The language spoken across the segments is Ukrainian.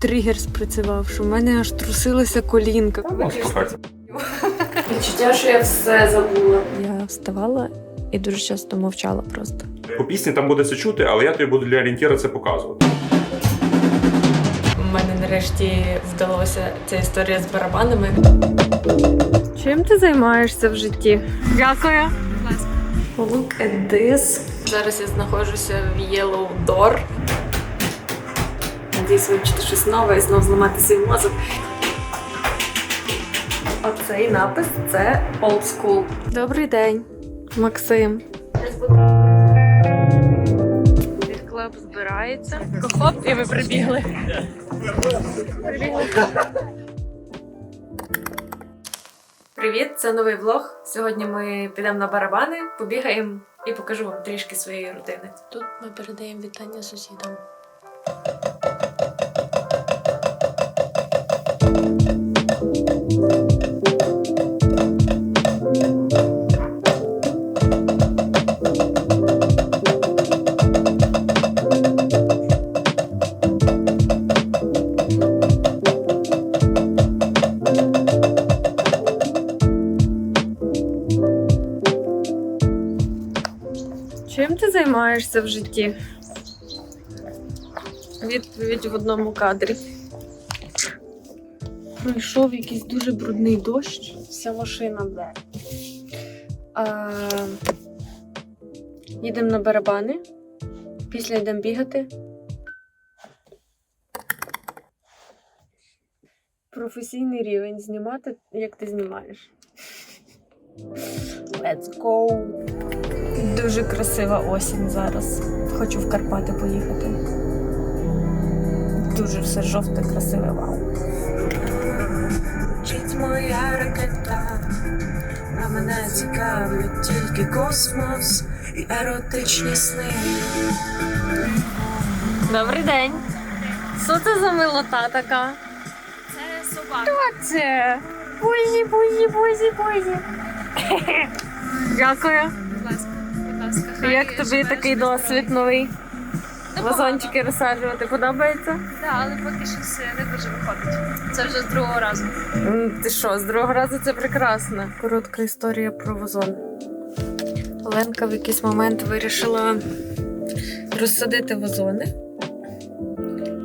Тригер спрацював, що в мене аж трусилася колінка. Відчуття, що я все забула. Я вставала і дуже часто мовчала просто. По пісні там буде це чути, але я тобі буду для орієнтіра це показувати. У мене нарешті вдалося ця історія з барабанами. Чим ти займаєшся в житті? Дякую. Look at this. Зараз я знаходжуся в Yellow Door. Надіюсь вивчити щось нове і знову зламати свій мозок. Оцей напис це old school. Добрий день, Максим. Клаб збирається. Хоп, і ми прибігли. Привіт, це новий влог. Сьогодні ми підемо на барабани, побігаємо і покажу вам трішки своєї рутини. Тут ми передаємо вітання сусідам. Ти в житті? Відповідь в одному кадрі. Пройшов якийсь дуже брудний дощ, вся машина бе. А, їдемо на барабани, після йдемо бігати. Професійний рівень знімати, як ти знімаєш. Let's go! Дуже красива осінь зараз. Хочу в Карпати поїхати. Дуже все жовте, красиве, вау. Чить моя ракета, на мене цікавить тільки космос і еротичні сни. Добрий день. Що це за милота така? Це собака. Хто це? Бузі, бузі, бузі, бузі. Дякую. Ласка. Хай Як тобі живе такий досвід новий? Непогано. Вазончики розсаджувати подобається? Так, але поки що все не дуже виходить. Це вже з другого разу. М, Ти що, з другого разу це прекрасно. Коротка історія про вазон. Оленка в якийсь момент вирішила розсадити вазони.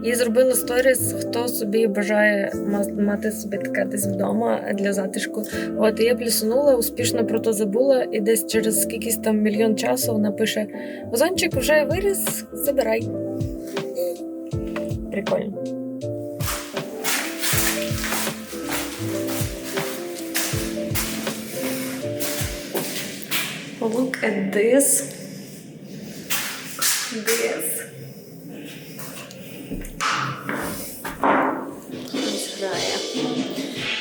І зробила сторіс, хто собі бажає мати собі таке десь вдома для затишку. От я плюсунула, успішно про то забула, і десь через скількись там мільйон часу вона пише: Вазончик вже виріс, забирай. Прикольно. Look at this. This. Ось грає.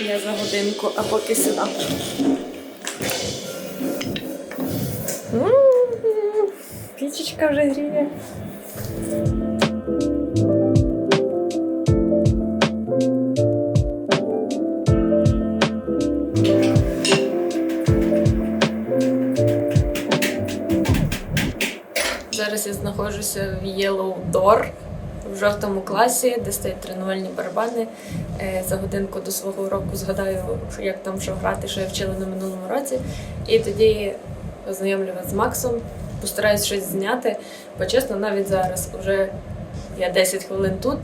Я за годинку, а поки сюди. Пічечка вже гріє. Зараз я знаходжуся в Yellow Door в жовтому класі, де стоять тренувальні барабани. Е, За годинку до свого уроку згадаю, як там що грати, що я вчила на минулому році. І тоді ознайомлю вас з Максом, постараюсь щось зняти. Бо чесно, навіть зараз вже я 10 хвилин тут.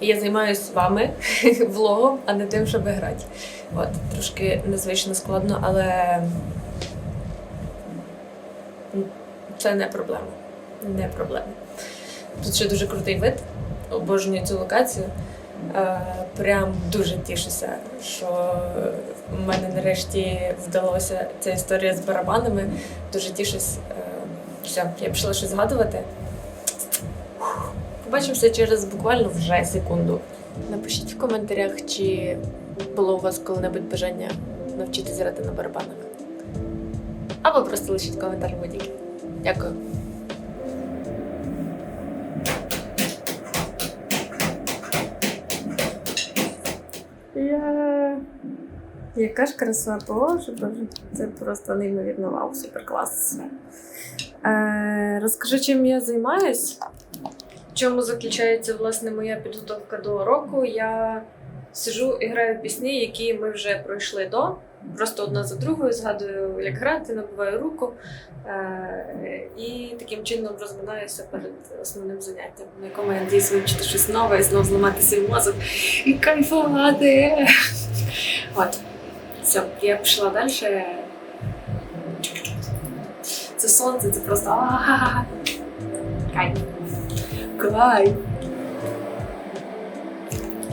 І я займаюся з вами влогом, а не тим, щоб грати. От, трошки незвично складно, але це не проблема. Не проблема. Тут ще дуже крутий вид. Обожнюю цю локацію. Е, Прям дуже тішуся, що в мене нарешті вдалося ця історія з барабанами. Дуже тішусь. Е, Все, я пішла щось згадувати. Побачимося через буквально вже секунду. Напишіть в коментарях, чи було у вас коли-небудь бажання навчитися грати на барабанах. Або просто лишіть коментар будь-який. Дякую. Яка ж краса, боже, боже. Це просто неймовірно вау, супер клас. Е, розкажи, чим я займаюсь. чому заключається власне моя підготовка до року? Я сижу і граю пісні, які ми вже пройшли до. Просто одна за другою згадую, як грати, набиваю руку е- і таким чином розминаюся перед основним заняттям, на якому я надіюсь вивчити щось нове і знову зламати свій мозок і кайфувати. От, все, я пішла далі. Це сонце, це просто а-ха-ха. кайф.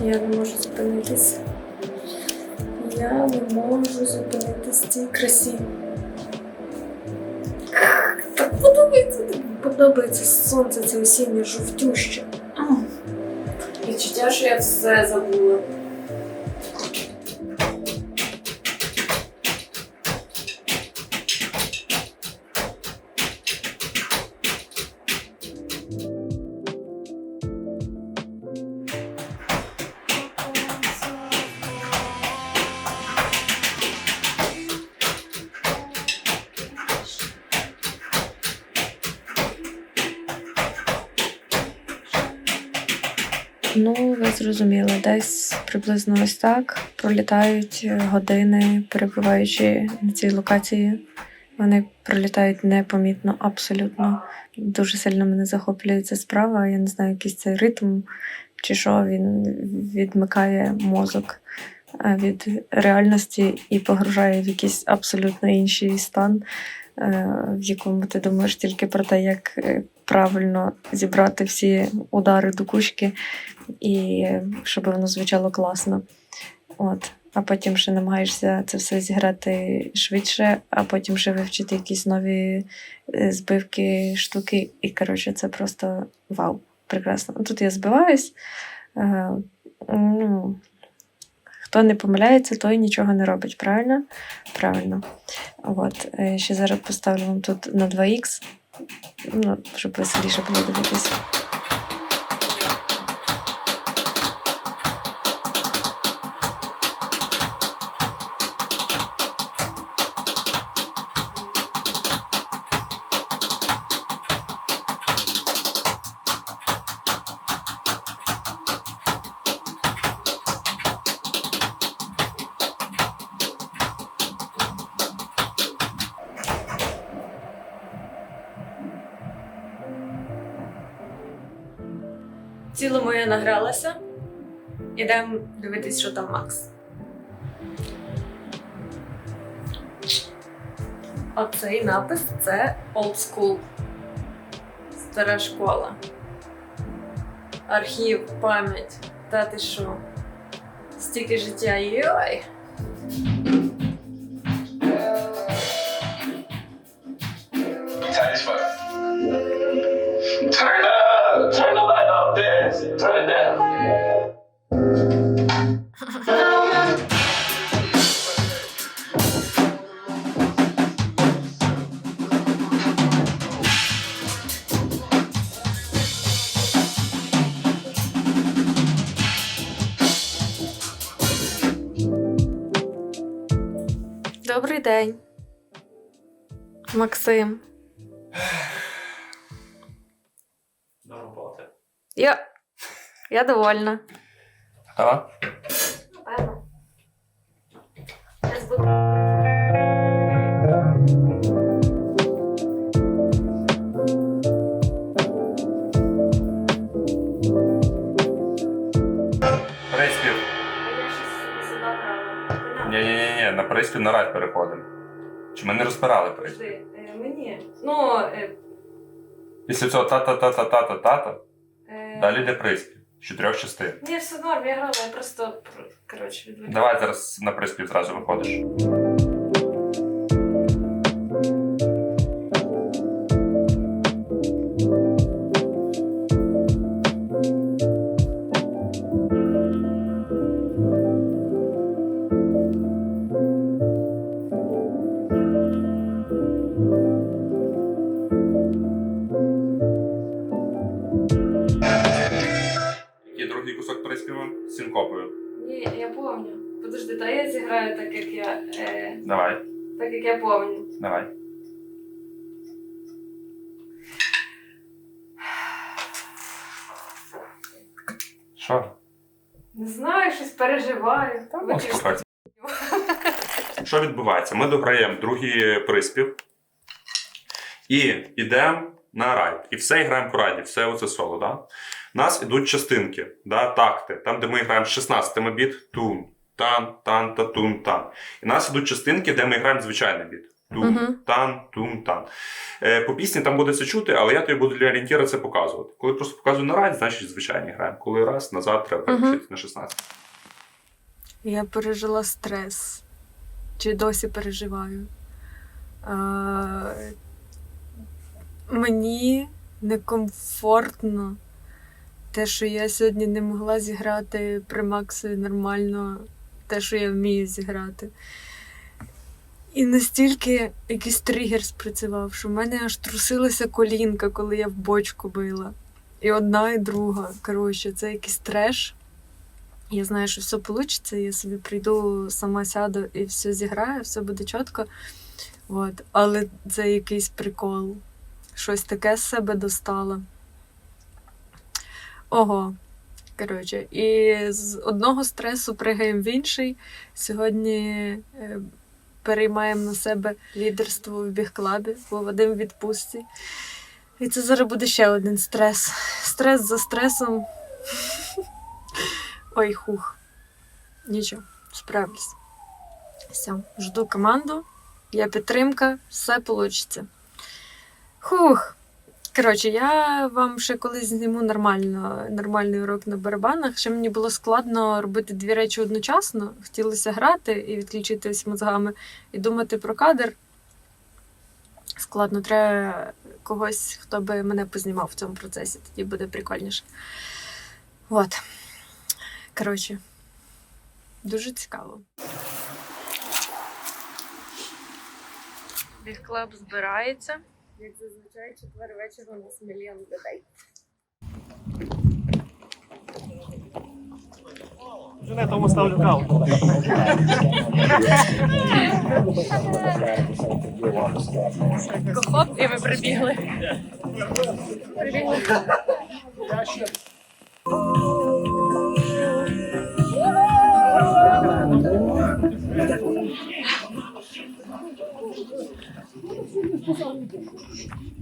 Я не можу зупинитися. Я не можу зупинитися в цій красі. Так подобається, подобається сонце, це осіннє жовтюще. Відчуття, що я все забула. Ну, ви зрозуміли, десь приблизно ось так пролітають е, години, перебуваючи на цій локації. Вони пролітають непомітно, абсолютно. Дуже сильно мене захоплює ця справа. Я не знаю, якийсь цей ритм чи що він відмикає мозок е, від реальності і погружає в якийсь абсолютно інший стан, е, в якому ти думаєш тільки про те, як правильно зібрати всі удари до кучки і щоб воно звучало класно. От. А потім ще намагаєшся це все зіграти швидше, а потім ще вивчити якісь нові е, збивки, штуки. І коротше, це просто вау, прекрасно. Тут я збиваюсь. Е, ну, хто не помиляється, той нічого не робить, правильно? Правильно. От. е, Ще зараз поставлю вам тут на 2х, ну, щоб веселіше було дивитися. Цілому я награлася. Ідемо дивитись, що там Макс. Оцей напис це Old School. Стара школа. Архів, пам'ять. Та ти що? Стільки життя, йой! Turn up, turn up, it. Добрий день. Максим. До роботи. Я. Я довольна. Готова? Напевно. Приспів. Я щось сюди грала. Ні, ні, ні, ні, на приспів на рай переходимо. Чи ми не розбирали приспів? Е, мені. Ну, е, Після цього та-та-та-та-та-та-та, е, далі йде приспів. З чотирьох частин. Ні, все норм, я грала, я просто про- коротше відведу. Давай зараз на приспів зразу виходиш. Так як я помню. Давай. Що? Не знаю, щось переживаю. Що відбувається? Ми дограємо другий приспів і йдемо на райд. І все і граємо по раді, все оце соло. Да? У нас йдуть частинки, да, такти, там, де ми граємо з 16 біт, тун тан, тан, та тун, тан. І у нас ідуть частинки, де ми граємо звичайний біт. Тун, тан, тун, тан. Е, по пісні там буде це чути, але я тобі буду для орієнтіра це показувати. Коли просто показую на райд, значить звичайні граємо. Коли раз, назад треба Мгм. на 16. Я пережила стрес. Чи досі переживаю. А, мені некомфортно те, що я сьогодні не могла зіграти при Максові нормально те, що я вмію зіграти. І настільки якийсь тригер спрацював, що в мене аж трусилася колінка, коли я в бочку била. І одна, і друга. Коротше, це якийсь треш. Я знаю, що все вийде, я собі прийду, сама сяду і все зіграю, все буде чітко. От. Але це якийсь прикол. Щось таке з себе достала. Ого. Коротше, і з одного стресу пригаємо в інший. Сьогодні е, переймаємо на себе лідерство в бігклабі, бо Вадим в відпустці. І це зараз буде ще один стрес. Стрес за стресом. Ой, хух. Нічого, справлюсь. Все, жду команду. Я підтримка, все вийде. Хух. Коротше, я вам ще колись зніму нормально, нормальний урок на барабанах. Ще мені було складно робити дві речі одночасно. Хотілося грати і відключитись мозгами і думати про кадр. Складно, треба когось, хто би мене познімав в цьому процесі, тоді буде прикольніше. От. Коротше, дуже цікаво. Біг-клаб збирається. Як зазвичай, четвер вечора у нас мільйон людей. Жене, тому ставлю каву. Хоп, і ми прибігли. Прибігли.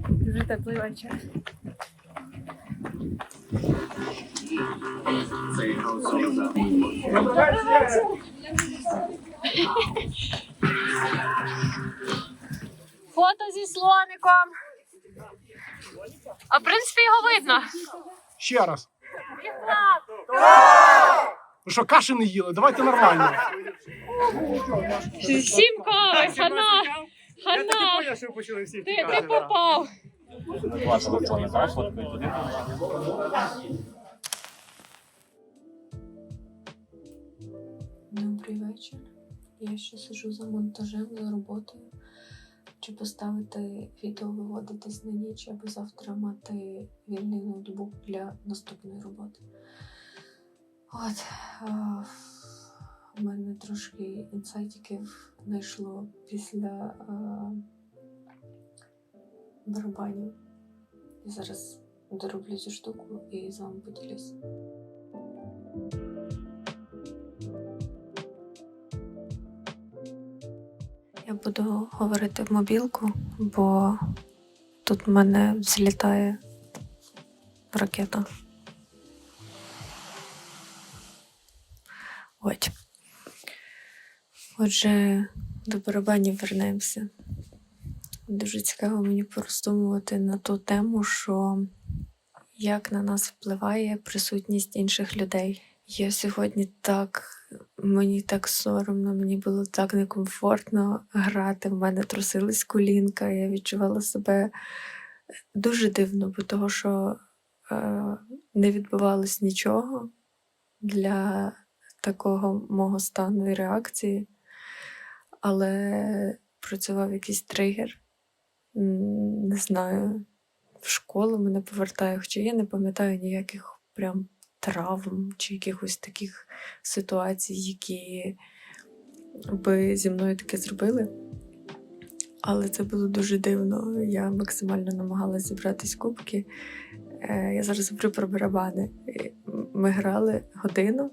Дуже теплий вечір. Фото зі слоником. А в принципі його видно. Ще раз. Ви що, каші не їли? Давайте нормально. Сім кави, хана. Хана. що ви почали всі Ти, ти попав. Добрий вечір. Я ще сижу за монтажем, за роботою. Чи поставити відео виводитись на ніч, аби завтра мати вільний ноутбук для наступної роботи. От. а, У мене трошки інсайтиків знайшло після а, барабанів. Я зараз дороблю цю штуку і з вами поділюсь. Я буду говорити в мобілку, бо тут в мене злітає ракета. Отже, до барабанів вернемося. Дуже цікаво мені пороздумувати на ту тему, що як на нас впливає присутність інших людей. Я сьогодні так, мені так соромно, мені було так некомфортно грати. В мене трусилась колінка, я відчувала себе дуже дивно, бо того, що е, не відбувалось нічого для такого мого стану і реакції, але працював якийсь тригер. Не знаю, в школу мене повертає, хоча я не пам'ятаю ніяких прям травм чи якихось таких ситуацій, які би зі мною таке зробили. Але це було дуже дивно. Я максимально намагалася зібрати з кубки. Е, Я зараз говорю про барабани. Е, Ми грали годину,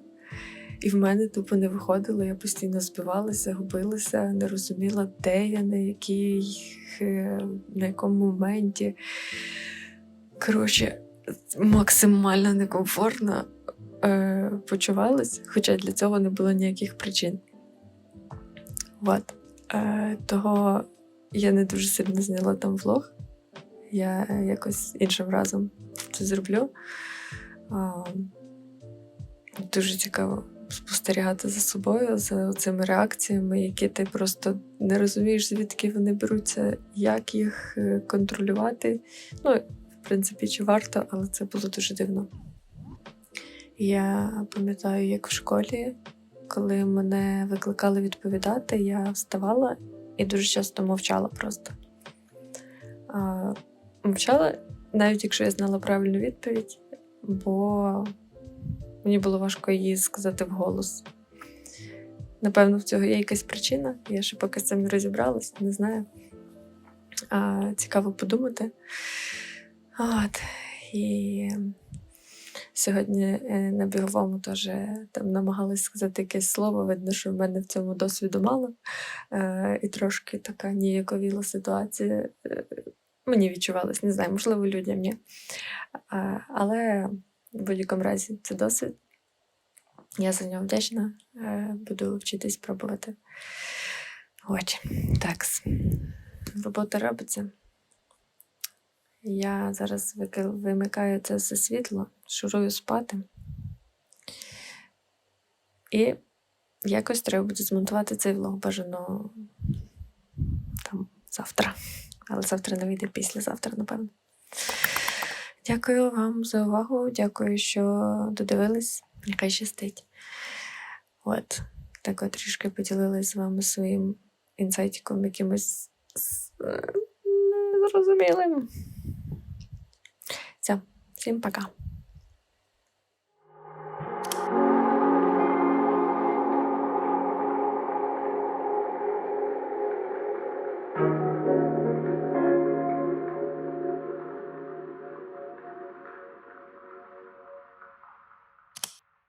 І в мене тупо не виходило, я постійно збивалася, губилася, не розуміла, де я, на якій, е, на якому моменті. Коротше, максимально некомфортно е, почувалась, хоча для цього не було ніяких причин. От. Е, того я не дуже сильно зняла там влог. Я якось іншим разом це зроблю. Дуже цікаво спостерігати за собою, за цими реакціями, які ти просто не розумієш, звідки вони беруться, як їх е, контролювати. Ну, в принципі, чи варто, але це було дуже дивно. Я пам'ятаю, як в школі, коли мене викликали відповідати, я вставала і дуже часто мовчала просто. А, мовчала, навіть якщо я знала правильну відповідь, бо мені було важко її сказати вголос. Напевно, в цього є якась причина. Я ще поки з цим не розібралась, не знаю. А, цікаво подумати. От. І сьогодні е, на біговому теж там намагалась сказати якесь слово. Видно, що в мене в цьому досвіду мало. Е, і трошки така ніяковіла ситуація. Е, Мені відчувалось, не знаю, можливо, людям ні. Але в будь-якому разі це досвід. Я за нього вдячна. Е, Буду вчитись пробувати. От, так. Робота робиться. Я зараз вимикаю це все світло, шурую спати. І якось треба буде змонтувати цей влог бажано там завтра. Але завтра не вийде післязавтра, напевно. Дякую вам за увагу. Дякую, що додивились. Нехай щастить. От, так от трішки поділилась з вами своїм інсайтиком, якимось незрозумілим. Все, всім пока.